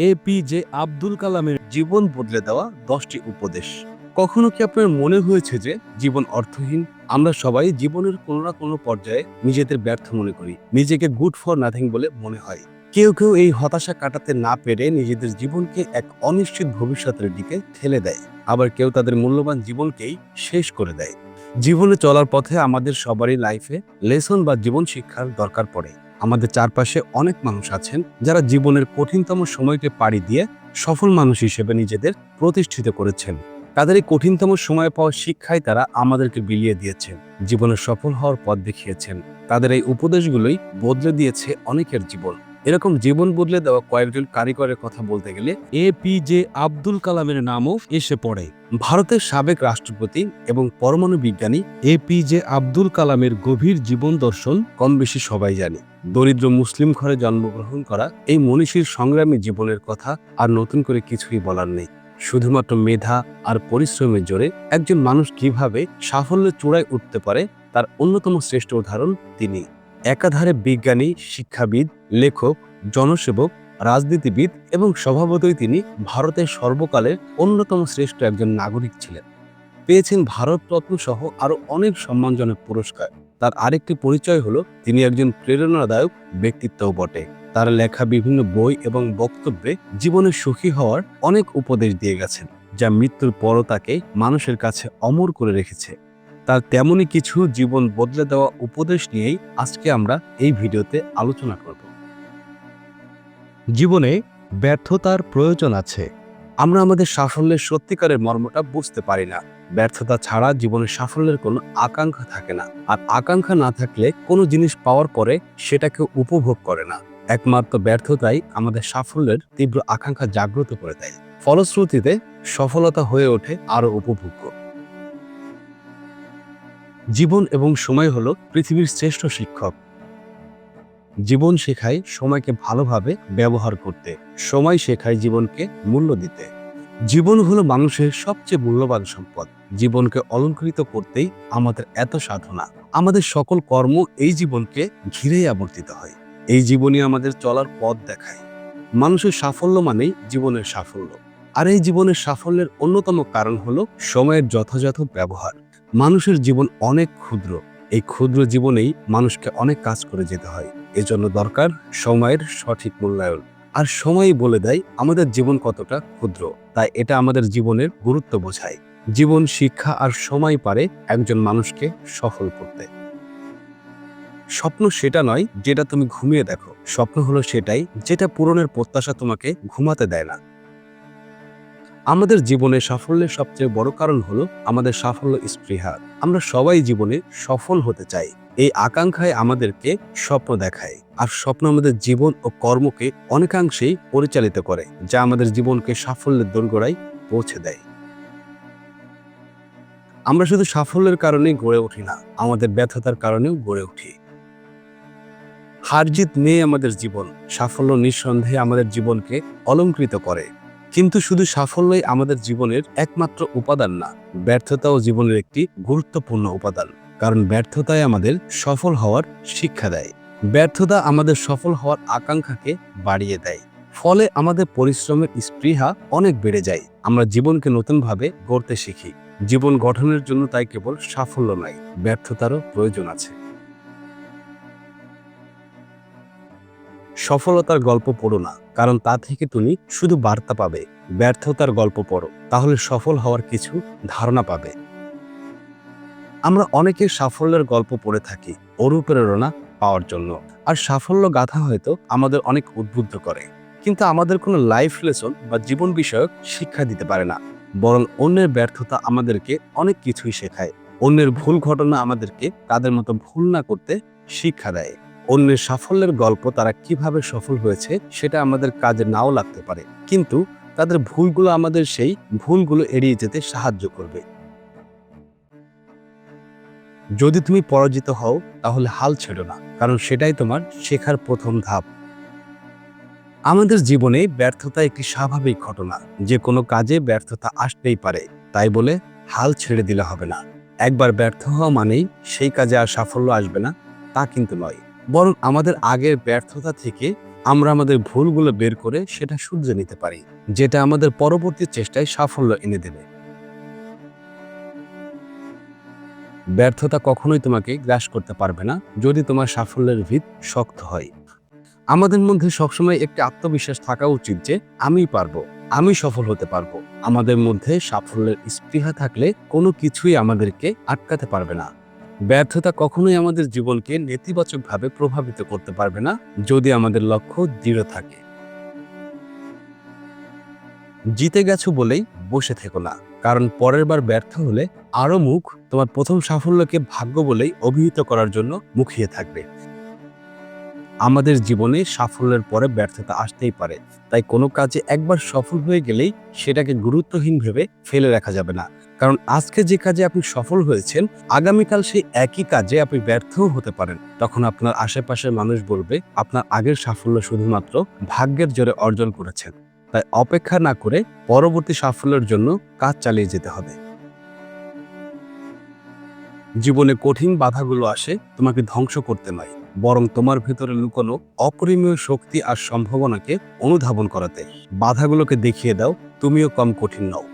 APJ Abdul কালামের জীবন বদলে দেওয়া দশটি উপদেশ। কখনো কি আপনার মনে হয়েছে যে জীবন অর্থহীন? আমরা সবাই জীবনের কোনো না কোনো পর্যায়ে নিজেদের ব্যর্থ মনে করি। নিজেকে গুড ফর নাথিং বলে মনে হয়। কেউ কেউ এই হতাশা কাটাতে না পেরে নিজেদের জীবনকে এক অনিশ্চিত ভবিষ্যতের দিকে ঠেলে দেয়। আবার কেউ তাদের মূল্যবান জীবনকেই শেষ করে দেয়। জীবনে চলার পথে আমাদের সবারই লাইফে লেসন বা জীবন শিক্ষার দরকার পড়ে। আমাদের চারপাশে অনেক মানুষ আছেন যারা জীবনের কঠিনতম সময়কে পাড়ি দিয়ে সফল মানুষ হিসেবে নিজেদের প্রতিষ্ঠিত করেছেন। তাদের এই কঠিনতম সময় পাওয়া শিক্ষায় তারা আমাদেরকে বিলিয়ে দিয়েছেন, জীবনে সফল হওয়ার পথ দেখিয়েছেন। তাদের এই উপদেশগুলোই বদলে দিয়েছে অনেকের জীবন। এরকম জীবন বদলে দেওয়া কয়েকজন কারিগরের কথা বলতে গেলে এ পি জে আব্দুল কালামের নামও এসে পড়ে। ভারতের সাবেক রাষ্ট্রপতি এবং পরমাণু বিজ্ঞানী এ পি জে আব্দুল কালামের গভীর জীবন দর্শন কম বেশি সবাই জানে। দরিদ্র মুসলিম ঘরে জন্মগ্রহণ করা এই মনীষীর সংগ্রামী জীবনের কথা আর নতুন করে কিছুই বলার নেই। শুধুমাত্র মেধা আর পরিশ্রমের জোরে একজন মানুষ কীভাবে সাফল্যের চূড়ায় উঠতে পারে তার অন্যতম শ্রেষ্ঠ উদাহরণ তিনি। একাধারে বিজ্ঞানী, শিক্ষাবিদ, লেখক, জনসেবক, রাজনীতিবিদ এবং স্বভাবতই তিনি ভারতের সর্বকালের অন্যতম শ্রেষ্ঠ একজন নাগরিক ছিলেন। পেয়েছেন ভারতরত্ন সহ আরও অনেক সম্মানজনক পুরস্কার। তার আরেকটি পরিচয় হলো, তিনি একজন প্রেরণাদায়ক ব্যক্তিত্বও বটে। তার লেখা বিভিন্ন বই এবং বক্তব্যে জীবনে সুখী হওয়ার অনেক উপদেশ দিয়ে গেছেন, যা মৃত্যুর পরও তাকে মানুষের কাছে অমর করে রেখেছে। তার তেমনই কিছু জীবন বদলে দেওয়া উপদেশ নিয়েই আজকে আমরা এই ভিডিওতে আলোচনা করব। জীবনে ব্যর্থতার প্রয়োজন আছে। আমরা আমাদের সাফল্যের সত্যিকারের মর্মটা বুঝতে পারি না। ব্যর্থতা ছাড়া জীবনের সাফল্যের কোনো আকাঙ্ক্ষা থাকে না। আর আকাঙ্ক্ষা না থাকলে কোনো জিনিস পাওয়ার পরে সেটাকে উপভোগ করে না। একমাত্র ব্যর্থতাই আমাদের সাফল্যের তীব্র আকাঙ্ক্ষা জাগ্রত করে দেয়। ফলশ্রুতিতে সফলতা হয়ে ওঠে আরও উপভোগ্য। জীবন এবং সময় হলো পৃথিবীর শ্রেষ্ঠ শিক্ষক। জীবন শেখায় সময়কে ভালোভাবে ব্যবহার করতে, সময় শেখায় জীবনকে মূল্য দিতে। জীবন হলো মানুষের সবচেয়ে মূল্যবান সম্পদ। জীবনকে অলঙ্কৃত করতেই আমাদের এত সাধনা। আমাদের সকল কর্ম এই জীবনকে ঘিরেই আবর্তিত হয়। এই জীবনই আমাদের চলার পথ দেখায়। মানুষের সাফল্য মানেই জীবনের সাফল্য। আর এই জীবনের সাফল্যের অন্যতম কারণ হলো সময়ের যথাযথ ব্যবহার। মানুষের জীবন অনেক ক্ষুদ্র। এই ক্ষুদ্র জীবনেই মানুষকে অনেক কাজ করে যেতে হয়। এজন্য দরকার সময়ের সঠিক মূল্যায়ন। আর সময়ই বলে দেয় আমাদের জীবন কতটা ক্ষুদ্র। তাই এটা আমাদের জীবনের গুরুত্ব বোঝায়। জীবন, শিক্ষা আর সময় পারে একজন মানুষকে সফল করতে। স্বপ্ন সেটা নয় যেটা তুমি ঘুমিয়ে দেখো। স্বপ্ন হলো সেটাই যেটা পূরণের প্রত্যাশা তোমাকে ঘুমাতে দেয় না। আমাদের জীবনে সাফল্যের সবচেয়ে বড় কারণ হলো আমাদের সাফল্য স্পৃহা। আমরা সবাই জীবনে সফল হতে চাই। এই আকাঙ্ক্ষায় আমাদেরকে স্বপ্ন দেখায়। আর স্বপ্ন আমাদের জীবন ও কর্মকে অনেকাংশেই পরিচালিত করে, যা আমাদের জীবনকে সাফল্যের দোরগোড়ায় পৌঁছে দেয়। আমরা শুধু সাফল্যের কারণেই গড়ে উঠি না, আমাদের ব্যর্থতার কারণেও গড়ে উঠি। হারজিত নেই আমাদের জীবন। সাফল্য নিঃসন্দেহে আমাদের জীবনকে অলঙ্কৃত করে। কিন্তু শুধু সাফল্যই আমাদের জীবনের একমাত্র উপাদান না, ব্যর্থতাও জীবনের একটি গুরুত্বপূর্ণ উপাদান, কারণ ব্যর্থতায় আমাদের সফল হওয়ার শিক্ষা দেয়। ব্যর্থতা আমাদের সফল হওয়ার আকাঙ্ক্ষাকে বাড়িয়ে দেয়, ফলে আমাদের পরিশ্রমের স্পৃহা অনেক বেড়ে যায়। আমরা জীবনকে নতুনভাবে গড়তে শিখি, জীবন গঠনের জন্য তাই কেবল সাফল্য নয়, ব্যর্থতারও প্রয়োজন আছে। সফলতার গল্প পড়ো না, কারণ তা থেকে তুমি শুধু বার্তা পাবে, ব্যর্থতার গল্প পড়ো, তাহলে সফল হওয়ার কিছু ধারণা পাবে। আমরা অনেকে সাফল্যের গল্প পড়ে থাকি, অনুপ্রেরণা পাওয়ার জন্য, আর সাফল্য গাথা হয়তো আমাদের অনেক উদ্বুদ্ধ করে, কিন্তু আমাদের কোনো লাইফ লেসন বা জীবন বিষয়ক শিক্ষা দিতে পারে না, বরং অন্যের ব্যর্থতা আমাদেরকে অনেক কিছুই শেখায়, অন্যের ভুল ঘটনা আমাদেরকে তাদের মতো ভুল না করতে শিক্ষা দেয়। অন্যের সাফল্যের গল্প তারা কীভাবে সফল হয়েছে সেটা আমাদের কাজে নাও লাগতে পারে। কিন্তু তাদের ভুলগুলো আমাদের সেই ভুলগুলো এড়িয়ে যেতে সাহায্য করবে। যদি তুমি পরাজিত হও, তাহলে হাল ছেড়ো না, কারণ সেটাই তোমার শেখার প্রথম ধাপ। আমাদের জীবনে ব্যর্থতা একটি স্বাভাবিক ঘটনা। যে কোনো কাজে ব্যর্থতা আসতেই পারে। তাই বলে হাল ছেড়ে দিলে হবে না। একবার ব্যর্থ হওয়া মানেই সেই কাজে আর সাফল্য আসবে না, তা কিন্তু নয়। বরং আমাদের আগের ব্যর্থতা থেকে আমরা আমাদের ভুলগুলো বের করে সেটা শুধরে নিতে পারি, যেটা আমাদের পরবর্তী চেষ্টায় সাফল্য এনে দেবে। ব্যর্থতা কখনোই তোমাকে গ্রাস করতে পারবে না, যদি তোমার সাফল্যের ভিত শক্ত হয়। আমাদের মধ্যে সবসময় একটি আত্মবিশ্বাস থাকা উচিত যে আমি পারব, আমি সফল হতে পারব। আমাদের মধ্যে সাফল্যের স্পৃহা থাকলে কোনো কিছুই আমাদেরকে আটকাতে পারবে না। ব্যর্থতা কখনোই আমাদের জীবনকে নেতিবাচকভাবে প্রভাবিত করতে পারবে না যদি আমাদের লক্ষ্য দৃঢ় থাকে। জিতে গেছো বলেই বসে থেকো না, কারণ পরের বার ব্যর্থ হলে আরও মুখ তোমার প্রথম সাফল্যকে ভাগ্য বলেই অভিহিত করার জন্য মুখিয়ে থাকবে। আমাদের জীবনে সাফল্যের পরে ব্যর্থতা আসতেই পারে, তাই কোনো কাজে একবার সফল হয়ে গেলেই সেটাকে গুরুত্বহীন ভেবে ফেলে রাখা যাবে না। কারণ আজকে যে কাজে আপনি সফল হয়েছেন, আগামীকাল সেই একই কাজে আপনি ব্যর্থও হতে পারেন। তখন আপনার আশেপাশের মানুষ বলবে, আপনার আগের সাফল্য শুধুমাত্র ভাগ্যের জোরে অর্জন করেছেন। তাই অপেক্ষা না করে পরবর্তী সাফল্যের জন্য কাজ চালিয়ে যেতে হবে। জীবনে কঠিন বাধাগুলো আসে, তোমাকে ধ্বংস করতে নয়, বরং তোমার ভেতরে লুকোনো অপরিমেয় শক্তি আর সম্ভাবনাকে অনুধাবন করাতে। বাধাগুলোকে দেখিয়ে দাও, তুমিও কম কঠিন নও।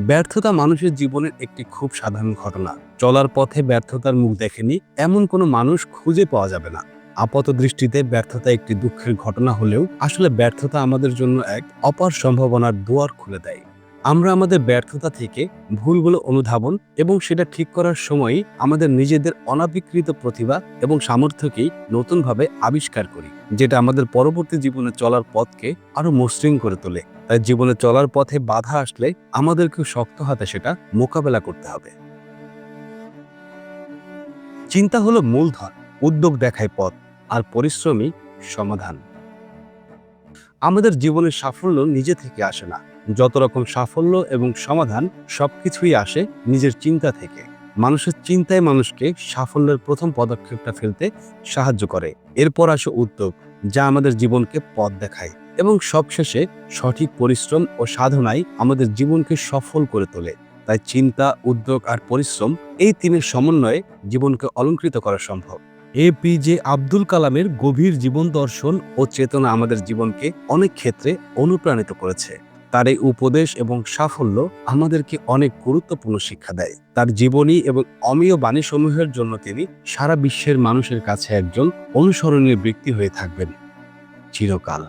ব্যর্থতা মানুষের জীবনের একটি খুব সাধারণ ঘটনা। চলার পথে ব্যর্থতার মুখ দেখেনি, এমন কোনো মানুষ খুঁজে পাওয়া যাবে না। আপাত দৃষ্টিতে ব্যর্থতা একটি দুঃখের ঘটনা হলেও আসলে ব্যর্থতা আমাদের জন্য এক অপার সম্ভাবনার দুয়ার খুলে দেয়। আমরা আমাদের ব্যর্থতা থেকে ভুলগুলো অনুধাবন এবং সেটা ঠিক করার সময়ই আমাদের নিজেদের অনাবিকৃত প্রতিভা এবং সামর্থ্যকেই নতুনভাবে আবিষ্কার করি, যেটা আমাদের পরবর্তী জীবনে চলার পথকে আরও মসৃণ করে তোলে। তাই জীবনে চলার পথে বাধা আসলে আমাদেরকে শক্ত হাতে সেটা মোকাবেলা করতে হবে। চিন্তা হলো মূলধন, উদ্যোগ দেখায় পথ, আর পরিশ্রমী সমাধান। আমাদের জীবনের সাফল্য নিজে থেকে আসে না। যত রকম সাফল্য এবং সমাধান সবকিছুই আসে নিজের চিন্তা থেকে। মানুষের চিন্তায় মানুষকে সাফল্যের প্রথম পদক্ষেপটা ফেলতে সাহায্য করে। এরপর আসে উদ্যোগ, যা আমাদের জীবনকে পথ দেখায় এবং সবশেষে সঠিক পরিশ্রম ও সাধনাই আমাদের জীবনকে সফল করে তোলে। তাই চিন্তা, উদ্যোগ আর পরিশ্রম এই তিনের সমন্বয়ে জীবনকে অলঙ্কৃত করা সম্ভব। এপিজে আব্দুল কালামের গভীর জীবন দর্শন ও চেতনা আমাদের জীবনকে অনেক ক্ষেত্রে অনুপ্রাণিত করেছে। তার এই উপদেশ এবং সাফল্য আমাদেরকে অনেক গুরুত্বপূর্ণ শিক্ষা দেয়। তার জীবনী এবং অমীয় বাণীসমূহের জন্য তিনি সারা বিশ্বের মানুষের কাছে একজন অনুসরণীয় ব্যক্তি হয়ে থাকবেন। চিরকাল।